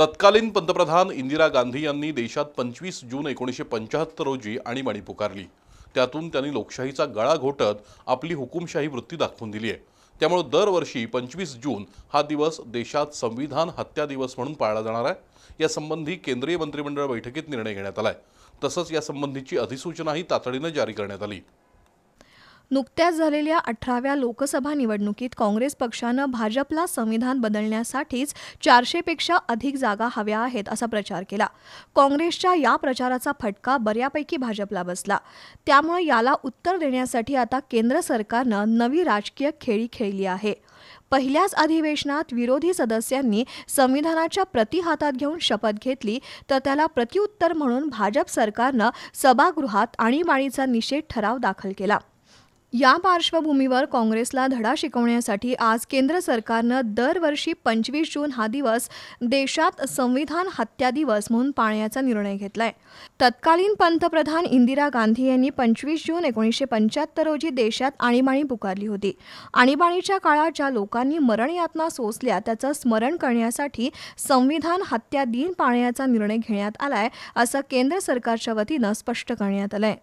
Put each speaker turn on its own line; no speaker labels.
तत्कालीन पंतप्रधान इंदिरा गांधी यांनी देशात पंचवीस जून एकोणीसशे पंच्याहत्तर रोजी आणीबाणी पुकारली. त्यातून त्यांनी लोकशाहीचा गळा घोटत आपली हुकुमशाही वृत्ती दाखवून दिली आहे. त्यामुळे दरवर्षी पंचवीस जून हा दिवस देशात संविधान हत्या दिवस म्हणून पाळला जाणार आहे. यासंबंधी केंद्रीय मंत्रिमंडळ बैठकीत निर्णय घेण्यात आला आहे तसंच यासंबंधीची अधिसूचनाही तातडीनं जारी करण्यात आली.
नुकत्याच झालेल्या अठराव्या लोकसभा निवडणुकीत काँग्रेस पक्षानं भाजपला संविधान बदलण्यासाठीच चारशेपेक्षा अधिक जागा हव्या आहेत असा प्रचार केला. काँग्रेसच्या या प्रचाराचा फटका बऱ्यापैकी भाजपला बसला. त्यामुळे याला उत्तर देण्यासाठी आता केंद्र सरकारनं नवी राजकीय खेळी खेळली आहे. पहिल्याच अधिवेशनात विरोधी सदस्यांनी संविधानाच्या प्रती हातात घेऊन शपथ घेतली तर त्याला प्रत्युत्तर म्हणून भाजप सरकारनं सभागृहात आणीबाणीचा निषेध ठराव दाखल केला. या पार्श्वभूमीवर काँग्रेसला धडा शिकवण्यासाठी आज केंद्र सरकारनं दरवर्षी पंचवीस जून हा दिवस देशात संविधान हत्या दिवस म्हणून पाळण्याचा निर्णय घेतलाय. तत्कालीन पंतप्रधान इंदिरा गांधी यांनी पंचवीस जून एकोणीसशे पंच्याहत्तर रोजी देशात आणीबाणी पुकारली होती. आणीबाणीच्या काळात ज्या लोकांनी मरणयातना सोसल्या त्याचं स्मरण करण्यासाठी संविधान हत्या दिन पाळण्याचा निर्णय घेण्यात आलाय असं केंद्र सरकारच्या वतीनं स्पष्ट करण्यात आलंय.